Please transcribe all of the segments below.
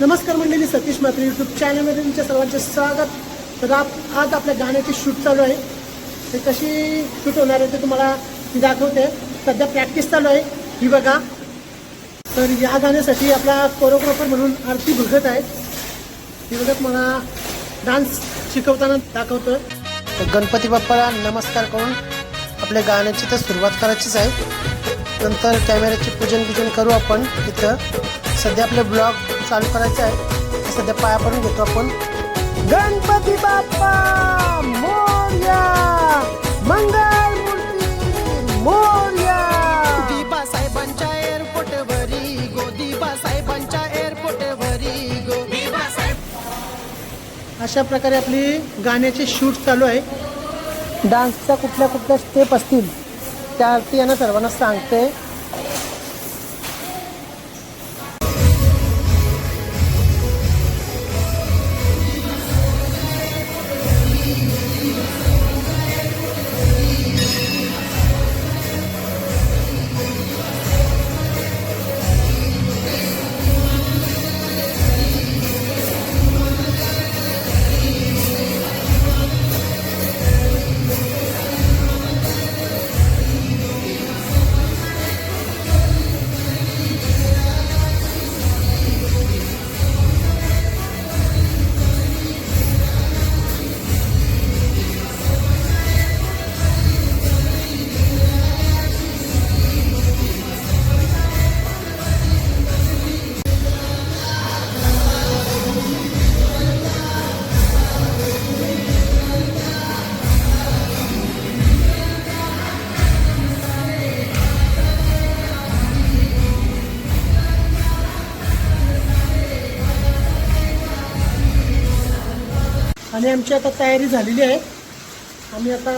नमस्कार मंडळी सतीश मात्रे यूट्यूब चॅनलमध्ये तुमच्या सर्वांचे स्वागत. तर आप आज आपल्या गाण्याची शूट चालू आहे. ते कशी शूट होणार आहे ते तुम्हाला मी दाखवते. सध्या प्रॅक्टिस चालू आहे. ही बघा. तर या गाण्यासाठी आपला कोरिओग्राफर म्हणून आरती भगत आहे. ही बघत मला डान्स शिकवताना दाखवतोय. तर गणपती बाप्पाला नमस्कार करून आपल्या गाण्याची तर सुरुवात करायचीच आहे. नंतर कॅमेऱ्याचे पूजन पूजन करू आपण इथं. सध्या आपले ब्लॉग चालू करायचे आहे सध्या पाया पडून घेतो आपण. गणपती बाप्पा मोर्या मंगल मूर्ती मोर्या. गोदीबा साहेबांच्या एअरपोर्टवरी गोदीबा साहेबांच्या एअरपोर्टवरी गोदीबा साहेब अशा प्रकारे आपली गाण्याचे शूट चालू आहे. डान्सच्या कुठल्या कुठल्या स्टेप असतील त्या आरती यांना सर्वांना सांगते. आणि आमची आता तयारी झालेली आहे. आम्ही आता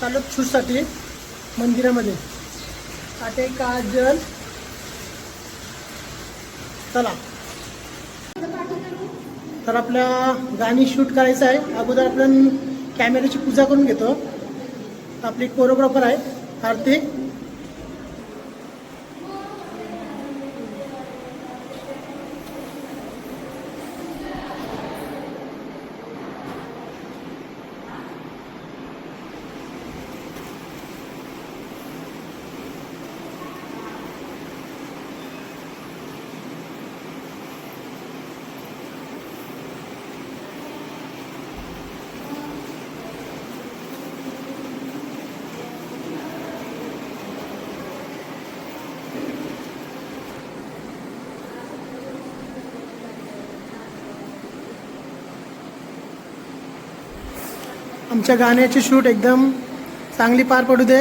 चालू शूटसाठी मंदिरामध्ये. काटे काजल चला. तर आपल्या गाणी शूट करायचं आहे. अगोदर आपण कॅमेऱ्याची पूजा करून घेतो. आपली कोरिओग्राफर आहे आरती. आमच्या गाण्याची शूट एकदम चांगली पार पडू दे.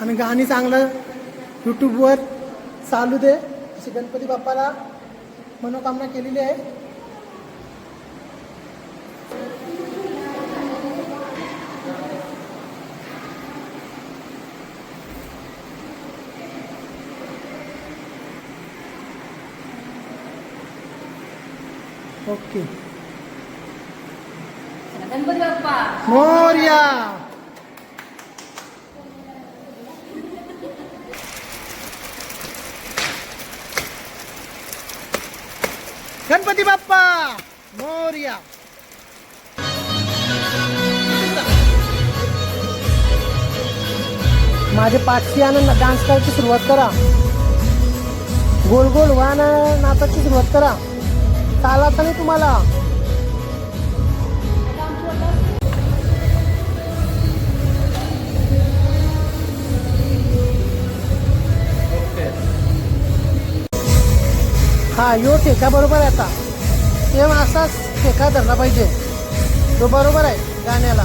आणि गाणी चांगलं यूट्यूबवर चालू दे. अशी गणपती बाप्पाला मनोकामना केलेली आहे ओके गणपती बाप्पा मोर्या गणपती बाप्पा मोर्या माझे पाचशे आनंद डान्स करायची सुरुवात करा. गोल गोल वाहन नाचाची सुरुवात करा. चालत नाही तुम्हाला हा यो ठेका बरोबर आहे आता. सेम असाच ठेका धरला पाहिजे. तो बरोबर आहे गाण्याला.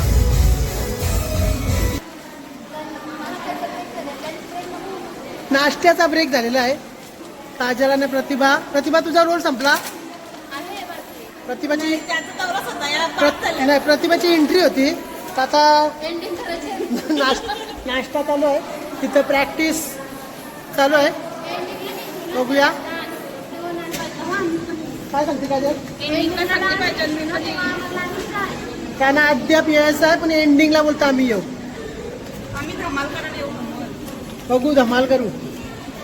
नाश्त्याचा ब्रेक झालेला आहे. काजल आणि प्रतिभा. प्रतिभा तुझा रोल संपला? प्रतिभाची प्र- नाही प्रतिभाची एंट्री होती. आता नाश्ता नाश्ता चालू आहे. तिथं प्रॅक्टिस चालू आहे. बघूया. काय सांगते काजल त्यांना अद्याप यायचं आहे पण एंडिंगला बोलतो आम्ही येऊ. बघू धमाल करू.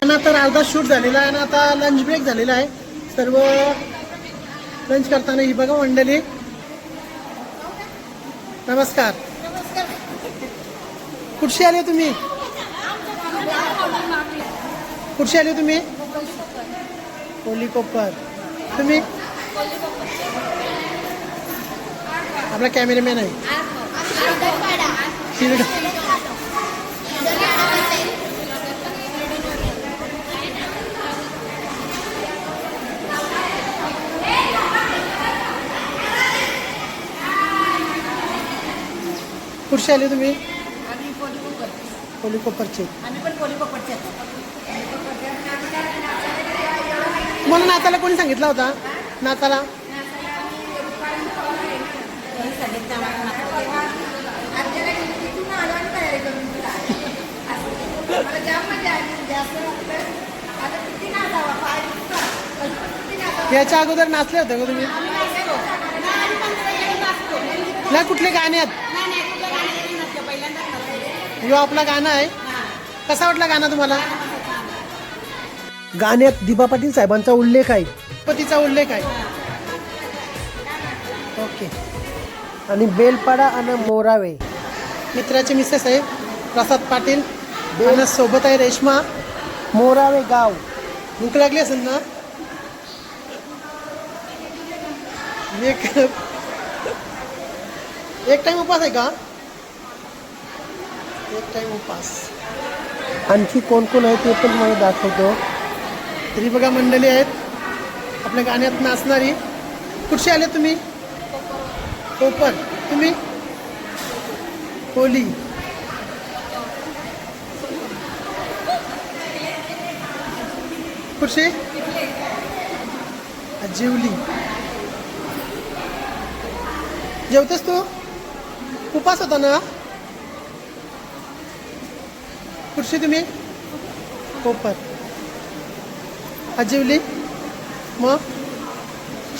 आणि आता अर्धा शूट झालेला आहे आणि आता लंच ब्रेक झालेला आहे. सर्व लंच करताना ही बघा मंडळी. नमस्कार. कुठशी आले तुम्ही? कुठशी आले तुम्ही? कोली कोपर तुम्ही? आपला कॅमेरामॅन आहे. शिर्ड. कुठशी आले तुम्ही? कोली कोपरचे तुम्हाला नाताला कोणी सांगितला होता? नाताला याच्या अगोदर नाचले होते का तुम्ही? नाही कुठले गाणे आहेत? यो आपला गाणं आहे. कसा वाटला गाणं तुम्हाला? गाण्यात दिबा पाटील साहेबांचा उल्लेख आहे. पतीचा उल्लेख आहे. ओके. आणि बेलपाडा आणि मोरावे. मित्राचे मिसेस आहे प्रसाद पाटील. आणि सोबत आहे रेश्मा. मोरावे गाव. भूक लागली असेल ना? एक एक टाइम उपास आहे का? एक टाइम उपास. आणखी कोण कोण आहे ते पण मला दाखवतो. तरी बघा मंडळी आहेत. आपल्या गाण्यात नाचणारी. कुठचे आले तुम्ही? कोपर. तुम्ही? कोली. कुठची? जेवली. जेवतेस तू? उपास होता ना? कुठशी तुम्ही? कोपर. आजिवली? मग?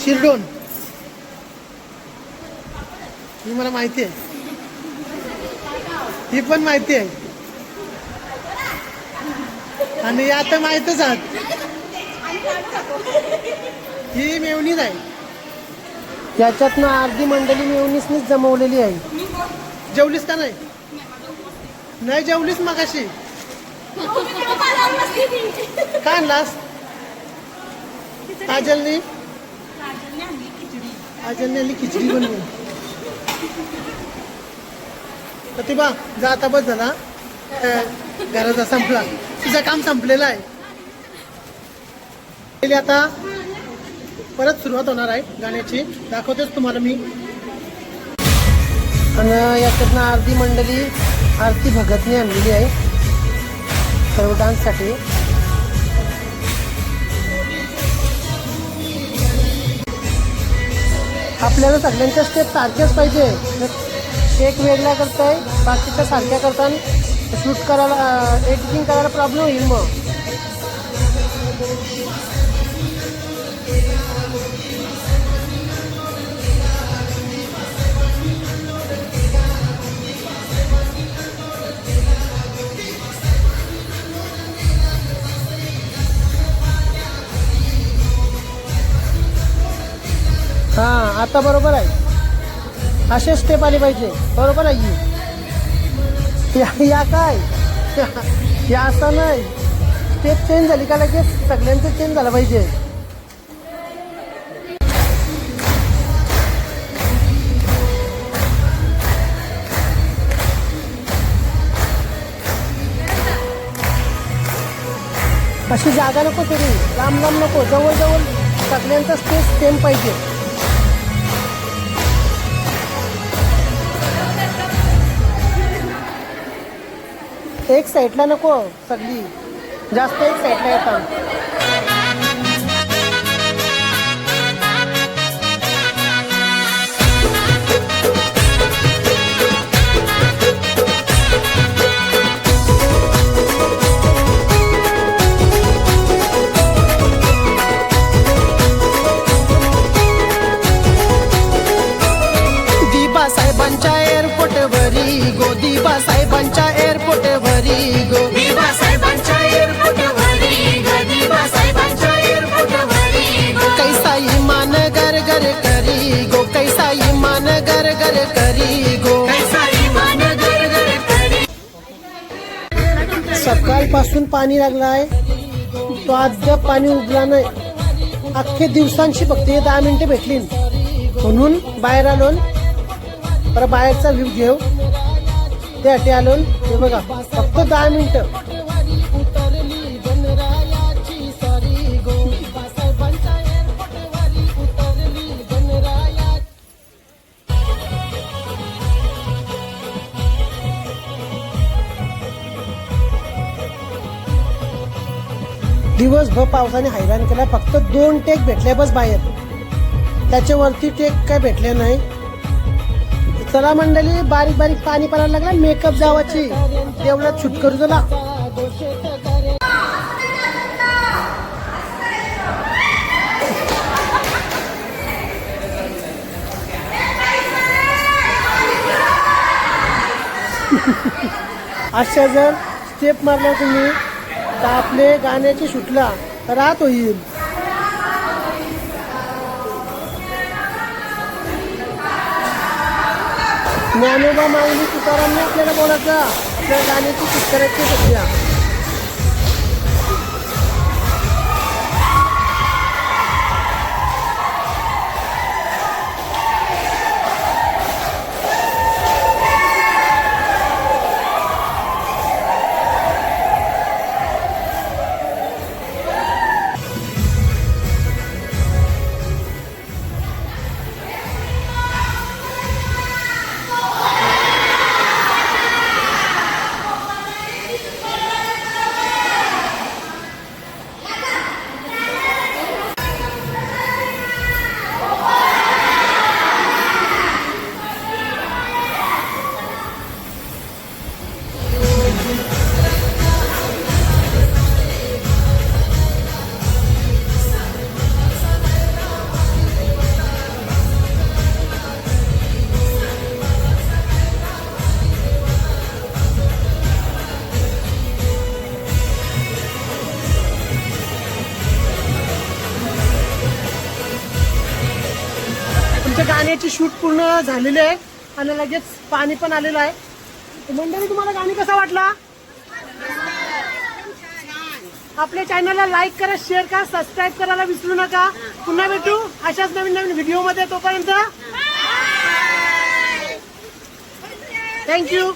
शिरडोन? ही मला माहिती आहे. ही पण माहिती आहे. आणि आता माहीतच आहात ही मेवणीच आहे. याच्यातनं अर्धी मंडळी मेवणीसनीच जमवलेली आहे. जेवलीस का नाही? नाही जेवलीस मगाशी. काय आणलास? काजलने? काजलने आली खिचडी. बनवून. प्रतिभा जा आता बस झाला घराचा संपला. तुझं काम संपलेलं आहे. पहिले आता. परत सुरुवात होणार आहे गाण्याची. दाखवतेच तुम्हाला मी. आणि याच्यातनं अर्धी मंडळी आरती भगतने आणलेली आहे. सर्व डान्ससाठी. आपल्याला सगळ्यांच्या स्टेप सारख्याच पाहिजे. एक वेगळा करताय बाकीच्या सारख्या करताना शूट करायला uh, एडिटिंग करायला प्रॉब्लेम होईल मग. आता बरोबर आहे. असे स्टेप आले पाहिजे. बरोबर आहे या या काय? या असं नाही. स्टेप चेंज झाली का लगेच? सगळ्यांचं चेंज झालं पाहिजे. अशी जागा नको तरी. लांब लांब नको. जवळ जवळ सगळ्यांचा स्टेप सेम पाहिजे. एक साईडला नको सगळी. जास्त एक साईडला येतात करी गो. सकाळपासून पाणी लागलं आहे तो अद्याप पाणी उगला नाही. अख्खे दिवसांची फक्त हे दहा मिनिटं भेटली म्हणून बाहेर आलो तर बाहेरचा व्ह्यू घेऊ. त्यासाठी आलो हे बघा फक्त दहा मिनिटं. दिवसभर पावसाने हैराण केला फक्त दोन टेक भेटले बस बाहेर. त्याच्यावरती टेक काय भेटले नाही. चला मंडळी बारीक बारीक पाणी पडायला लागला मेकअप जावाची. तेवढ्यात शूट करू तुला अशा जर स्टेप मारल्या तुम्ही तर आपले गाण्याचे सुटला रात होईल. ज्ञानोबा माऊली तुकारांनी आपल्याला बोलायचं आपल्या गाण्याची शूट करायची सध्या. आमच्या गाण्याची शूट पूर्ण झालेली आहे आणि लगेच पाणी पण आलेलं आहे. मंडळी तुम्हाला गाणी कसा वाटला? आपल्या चॅनलला लाईक करा शेअर करा सबस्क्राईब करायला विसरू नका. पुन्हा भेटू अशाच नवीन नवीन व्हिडिओमध्ये तोपर्यंत. थँक्यू